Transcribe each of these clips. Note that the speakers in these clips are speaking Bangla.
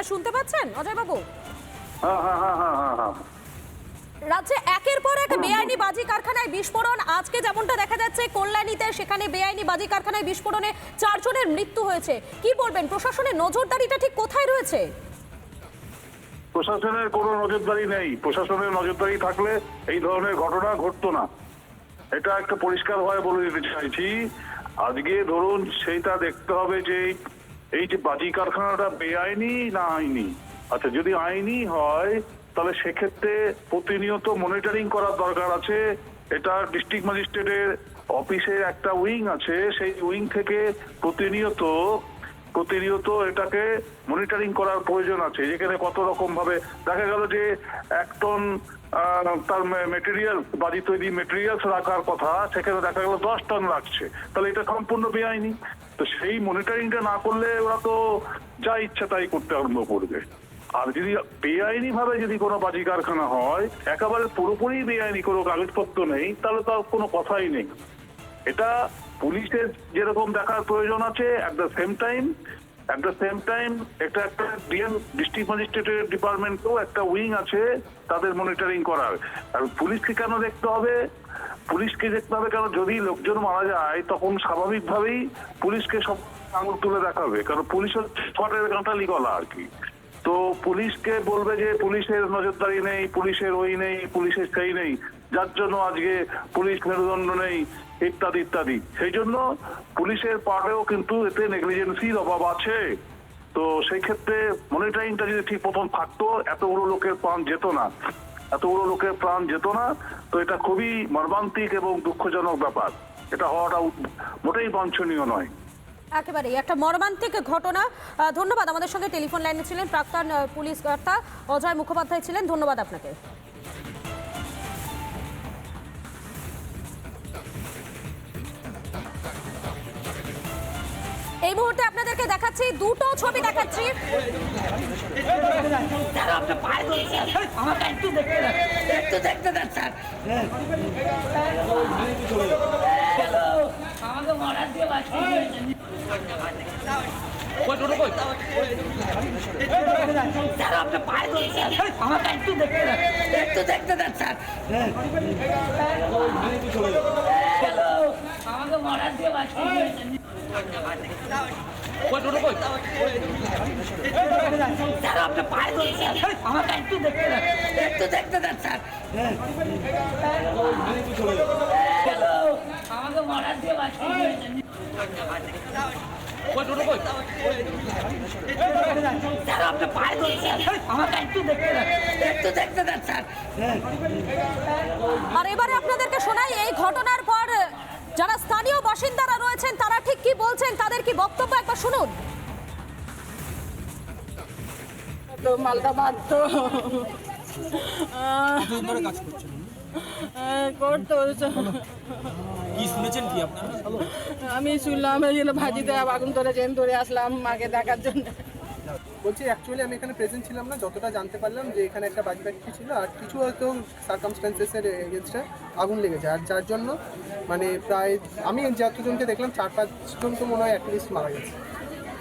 হ্যাঁ শুনতে পাচ্ছেন? অজয় বাবু হ্যাঁ হ্যাঁ হ্যাঁ হ্যাঁ হ্যাঁ হ্যাঁ। রাজ্যে একের পর এক বেআইনি বাজি কারখানায় বিস্ফোরণ। আজকে যেমনটা দেখা যাচ্ছে কল্যাণীতে সেখানে বেআইনি বাজি কারখানায় বিস্ফোরণে চারজনের মৃত্যু হয়েছে। কি বলবেন প্রশাসনের নজরদারিটা ঠিক কোথায় রয়েছে? প্রশাসনের কোনো নজরদারি নেই। প্রশাসনের নজরদারি থাকলে এই ধরনের ঘটনা ঘটতো না। এটা একটা পরিষ্কারভাবে বলে দিতে চাইছি। আজকে ধরুন সেইটা দেখতে হবে যে এই- যে বাজি কারখানাটা বেআইনি না আইনি আচ্ছা যদি আইনি হয়, তাহলে সেক্ষেত্রে প্রতিনিয়ত মনিটরিং করার দরকার আছে। এটা ডিস্ট্রিক্ট ম্যাজিস্ট্রেটের অফিসের একটা উইং আছে। সেই উইং থেকে প্রতিনিয়ত প্রতিনিয়ত এটাকে মনিটরিং করার প্রয়োজন আছে। যেখানে কত রকম ভাবে দেখা গেল যে এক টন তার মেটেরিয়াল বাজি তৈরি মেটেরিয়ালস রাখার কথা, সেখানে দেখা গেল দশ টন রাখছে তাহলে এটা সম্পূর্ণ বেআইনি। তো সেই মনিটরিংটা না করলে ওরা তো যা ইচ্ছা তাই করতে আরম্ভ করবে। আর যদি বেআইনি ভাবে যদি কোনো বাজি কারখানা হয়, একেবারে পুরোপুরি বেআইনি কোনো কাগজপত্র নেই, তাহলে তো কোনো কথাই নেই। এটা পুলিশের যেরকম দেখার প্রয়োজন আছে at the same time at the same time এটা একটা ডিএম ডিস্ট্রিক্ট ম্যাজিস্ট্রেটের ডিপার্টমেন্টও একটা উইং আছে তাদের মনিটরিং করার। আর পুলিশকে কেন দেখতে হবে? পুলিশকে দেখতে হবে কারণ যদি লোকজন মারা যায়, তখন স্বাভাবিকভাবেই পুলিশকে সব আঙুল তুলে দেখাবে কারণ পুলিশ হচ্ছে ছটের কাঁটালি গলা আর কি। তো পুলিশকে বলবে যে পুলিশের নজরদারি নেই, পুলিশের ওই নেই, পুলিশের সেই নেই। যার জন্য আজকে পুলিশ মেরুদণ্ড নেই, ইত্যাদি ইত্যাদি। সেই জন্য পুলিশের পার্টেও কিন্তু এতে নেগলিজেন্সির অভাব আছে। তো সেই ক্ষেত্রে মনিটরিংটা যদি ঠিক প্রথম থাকতো, এতগুলো লোকের প্রাণ যেত না। এতগুলো লোকের প্রাণ যেত না, তো এটা খুবই মর্মান্তিক এবং দুঃখজনক ব্যাপার। এটা হওয়াটা মোটেই বাঞ্ছনীয় নয়। একেবারেই, একটা মর্মান্তিক ঘটনা। ধন্যবাদ। আমাদের সঙ্গে টেলিফোন লাইনে ছিলেন প্রাক্তন পুলিশ কর্তা অজয় মুখোপাধ্যায় ছিলেন। ধন্যবাদ আপনাকে। এই মুহূর্তে আপনাদেরকে দেখাচ্ছি দুটো ছবি দেখাচ্ছি। স্যার আপনি পায়ে ধরছেন আমাকে একটু দেখতে দেন একটু দেখতে দেন স্যার। হ্যালো আমাকে মরার দিয়ে বাঁচিয়ে আমাকে মরার দিয়ে স্যার আপনি পায়ে ধরছেন আমাকে একটু দেখতে দেন একটু দেখতে দেন স্যার হ্যালো আমাকে মরার দিয়ে বাঁচিয়ে দিয়েছেন স্যার আপনি পায়ে ধরছেন আমাকে একটু দেখতে দেন একটু দেখতে দেন স্যার আর এবারে আপনাদেরকে শোনাই এই ঘটনার পর আহ, যারা স্থানীয় বাসিন্দারা রয়েছেন তারা ঠিক কি বলছেন তাদের কি বক্তব্য একবার শুনুন। তো মালটা বাঁধতো করতো কি শুনেছেন কি আপনারা? আমি শুনলাম এই জন্য ভাজিতে আগুন ধরেছেন ধরে আসলাম মাকে দেখার জন্য। বলছি অ্যাকচুয়ালি আমি এখানে প্রেজেন্ট ছিলাম না যতটা জানতে পারলাম যে এখানে একটা বাজি ফ্যাক্টরি ছিল আর কিছু হয়তো সার্কামস্টান্সেসের এগেনস্টে আগুন লেগেছে। আর যার জন্য মানে প্রায় আমি যতজনকে দেখলাম চার পাঁচজন তো মনে হয় অ্যাটলিস্ট মারা গেছে।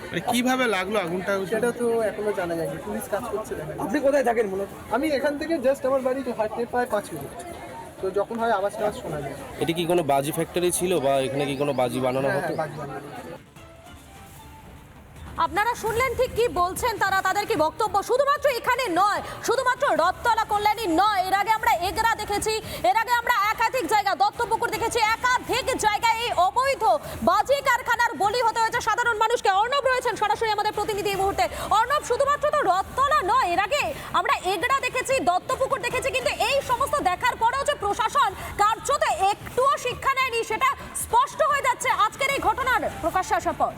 মানে কীভাবে লাগল আগুনটা? সেটা তো এখনও জানা যায়নি পুলিশ কাজ করছে দেখা আপনি কোথায় থাকেন মূলত আমি এখান থেকে জাস্ট আমার বাড়ি হাঁটতে প্রায় পাঁচ মিনিট। তো যখন হয় আওয়াজ টাওয়াজ শোনা যায়। এটি কি কোনো বাজি ফ্যাক্টরি ছিল বা এখানে কি কোনো বাজি বানানো হ্যাঁ হতো? হ্যাঁ বাজি বানানো। আপনারা শুনলেন ঠিক কি বলছেন তারা, তাদের কি বক্তব্য? শুধুমাত্র এখানে নয়, শুধুমাত্র রথতলা কল্যাণী নয়, এর আগে আমরা এগরা দেখেছি, এর আগে আমরা একাধিক জায়গা, দত্তপুকুর দেখেছি, একাধিক জায়গায় এই অবৈধ বাজি কারখানার বলি হতে হয়েছে। সাধারণ মানুষকে অর্ণব রয়েছেন সরাসরি আমাদের প্রতিনিধি এই মুহূর্তে। অর্ণব, শুধুমাত্র তো রথতলা নয়, এর আগে আমরা এগরা দেখেছি, দত্তপুকুর দেখেছি, কিন্তু এই সমস্ত দেখার পরেও যে প্রশাসন কার্যত একটুও শিক্ষা নেয়নি, সেটা স্পষ্ট হয়ে যাচ্ছে আজকের এই ঘটনার প্রকাশ্যে আসার পর।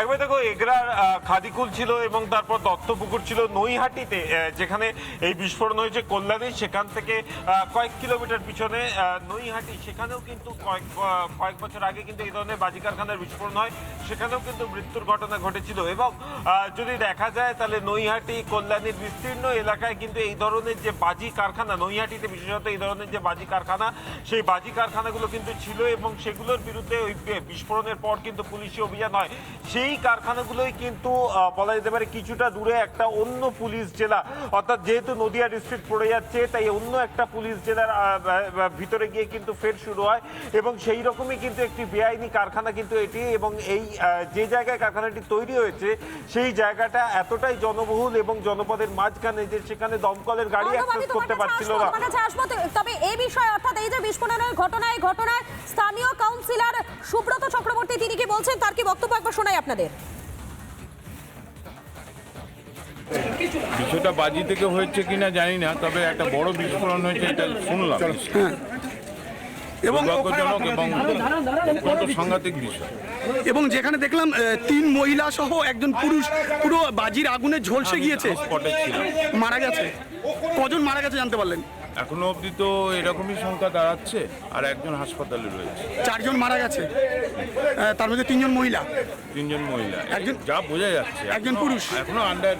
একবার দেখো, এগরার খাদিকুল ছিল এবং তারপর দত্তপুকুর ছিল নৈহাটিতে যেখানে এই বিস্ফোরণ হয়েছে কল্যাণী, সেখান থেকে কয়েক কিলোমিটার পিছনে নৈহাটি, সেখানেও কিন্তু কয়েক কয়েক বছর আগে কিন্তু এই ধরনের বাজি কারখানার বিস্ফোরণ হয়, সেখানেও কিন্তু মৃত্যুর ঘটনা ঘটেছিল। এবং যদি দেখা যায়, তাহলে নৈহাটি কল্যাণীর বিস্তীর্ণ এলাকায় কিন্তু এই ধরনের যে বাজি কারখানা, নৈহাটিতে বিশেষত এই ধরনের যে বাজি কারখানা, সেই বাজি কারখানাগুলো কিন্তু ছিল এবং সেগুলোর বিরুদ্ধে ওই বিস্ফোরণের পর কিন্তু পুলিশি অভিযান হয়। সেই কারখানাগুলোই কিন্তু বলা যেতে পারে কিছুটা দূরে একটা অন্য পুলিশ জেলা। অর্থাৎ যেহেতু নদিয়া ডিস্ট্রিক্ট পড়ে যাচ্ছে তাই অন্য একটা পুলিশ জেলার ভিতরে গিয়ে কিন্তু ফের শুরু হয়। এবং সেই রকমই কিন্তু একটি বেআইনি কারখানা কিন্তু এটি এবং এই যে জায়গায় কারখানাটি তৈরি হয়েছে সেই জায়গাটা এতটাই জনবহুল এবং জনপদের মাঝখানে যে সেখানে দমকলের গাড়ি অ্যাক্সেস করতে পারছিল না। তবে এই বিষয়ে অর্থাৎ এই যে বিস্ফোরণের ঘটনায় ঘটনায় স্থানীয় কাউন্সিলর সুব্রত চক্রবর্তী তিনি কি বলছেন? তার কি বক্তব্য একবার শোনাই আপনাদের কিছুটা বাজি থেকে হয়েছে কিনা জানি না তবে একটা বড় বিস্ফোরণ হয়েছে এটা শুনলাম। এবং দুর্ভাগ্যজনক সাংঘাতিক বিষয়। এবং যেখানে দেখলাম তিন মহিলা সহ একজন পুরুষ পুরো বাজির আগুনে ঝলসে গিয়েছে। স্পটে মারা গেছে। কজন মারা গেছে জানতে পারলেন? এখনও অবধি তো এরকমই সংখ্যা দাঁড়াচ্ছে আর একজন হাসপাতালে রয়েছে। চারজন মারা গেছে। তার মধ্যে তিনজন মহিলা। তিনজন মহিলা। একজন- যা বোঝা যাচ্ছে একজন পুরুষ। এখনও আন্ডার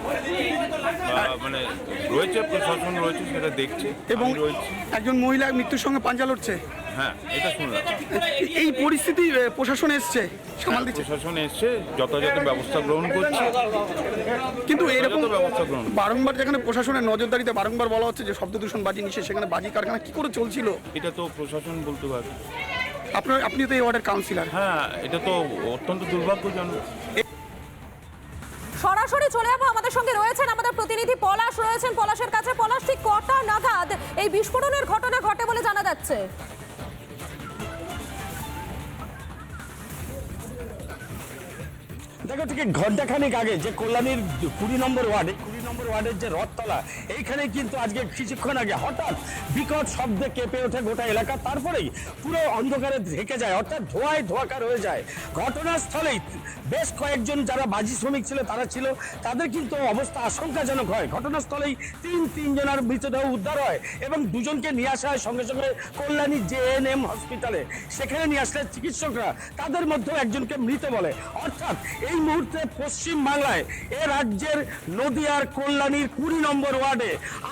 মানে রয়েছে প্রশাসন রয়েছে সেটা দেখছে এবং একজন মহিলা মৃত্যুর সঙ্গে পাঞ্জা লড়ছে। হ্যাঁ এটা শুনলাম এই পরিস্থিতি প্রশাসন এসছে সামাল দিচ্ছে। প্রশাসন এসছে যথাযথ ব্যবস্থা গ্রহণ করছে। কিন্তু এরকম ব্যবস্থা গ্রহণ বারংবার যেখানে প্রশাসনের নজরদারিতে বারংবার বলা হচ্ছে যে শব্দ দূষণ বাজি নিষেধ সেখানে বাজি কারখানা কি করে চলছিল? এটা তো প্রশাসন বলতে পারবে। আপনার আপনি তো এই ওয়ার্ডের কাউন্সিলর। হ্যাঁ এটা তো অত্যন্ত দুর্ভাগ্যজনক। সরাসরি চলে যাব। আমাদের সঙ্গে রয়েছেন আমাদের প্রতিনিধি পলাশ রয়েছেন পলাশের কাছে। পলাশ ঠিক কটা নাগাদ এই বিস্ফোরণের ঘটনা ঘটে বলে জানা যাচ্ছে? দেখো ঠিক ঘন্টাখানিক আগে যে কল্যাণীর কুড়ি নম্বর ওয়ার্ড নম্বর ওয়ার্ডের যে রথতলা এইখানে কিন্তু আজকে কিছুক্ষণ আগে হঠাৎ বিকট শব্দে কেঁপে ওঠে গোটা এলাকা। তারপরেই পুরো অন্ধকারে ঢেকে যায়, অর্থাৎ ধোঁয়ায় ধোয়াকার হয়ে যায়। ঘটনাস্থলেই বেশ কয়েকজন যারা বাজি শ্রমিক ছিল, তারা ছিল। তাদের কিন্তু অবস্থা আশঙ্কাজনক হয়। ঘটনাস্থলেই তিন, তিনজনের মৃতদেহ উদ্ধার হয় এবং দুজনকে নিয়ে আসা হয় সঙ্গে সঙ্গে কল্যাণী জেএনএম হসপিটালে। সেখানে নিয়ে আসলে চিকিৎসকরা তাদের মধ্যেও একজনকে মৃত বলে। অর্থাৎ এই মুহূর্তে পশ্চিম বাংলায় এ রাজ্যের নদিয়ার কল্যাণীর কুড়ি নম্বর ওয়ার্ডে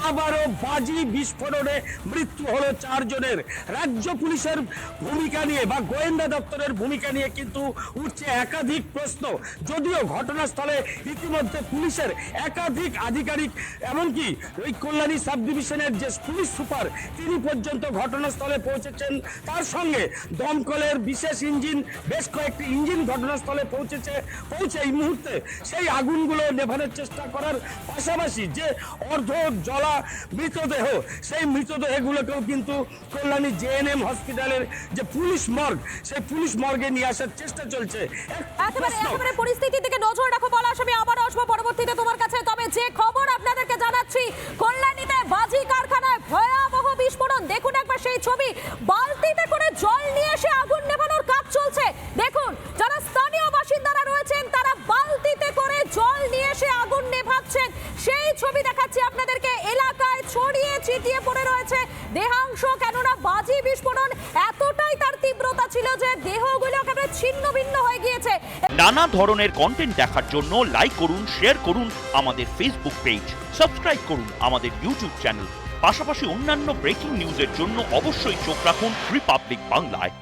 আবারও বাজি বিস্ফোরণে মৃত্যু হলো চারজনের। রাজ্য পুলিশের ভূমিকা নিয়ে বা গোয়েন্দা দপ্তরের ভূমিকা নিয়ে কিন্তু উঠছে একাধিক প্রশ্ন। যদিও ঘটনাস্থলে ইতিমধ্যে পুলিশের একাধিক আধিকারিক, এমনকি ওই কল্যাণী সাব ডিভিশনের যে পুলিশ সুপার, তিনি পর্যন্ত ঘটনাস্থলে পৌঁছেছেন। তার সঙ্গে দমকলের বিশেষ ইঞ্জিন, বেশ কয়েকটি ইঞ্জিন ঘটনাস্থলে পৌঁছেছে, পৌঁছে এই মুহূর্তে সেই আগুনগুলো নেভানোর চেষ্টা করার পাশাপাশি যে অর্ধ জলা মৃতদেহ সেই মৃতদেহগুলোকেও কিন্তু কল্যাণী জেএনএম হসপিটালের যে পুলিশ মর্গ সেই পুলিশ মর্গে নিয়ে আসার চেষ্টা চলছে। পরিস্থিতির দিকে নজর রাখো পলাশ আমি আবার আসব পরবর্তীতে তোমার কাছে। তবে যে খবর আপনাদেরকে জানাচ্ছি কল্যাণীতে বাজি কারখানায় ভয়াবহ বিস্ফোরণ দেখুন একবার সেই ছবি বালতিতে ছিল যে দেহগুলো একেবারে ছিন্ন ভিন্ন হয়ে গিয়েছে। নানা ধরনের কন্টেন্ট দেখার জন্য লাইক করুন শেয়ার করুন আমাদের ফেসবুক পেজ সাবস্ক্রাইব করুন আমাদের ইউটিউব চ্যানেল পাশাপাশি অন্যান্য ব্রেকিং নিউজের জন্য অবশ্যই চোখ রাখুন রিপাবলিক বাংলায়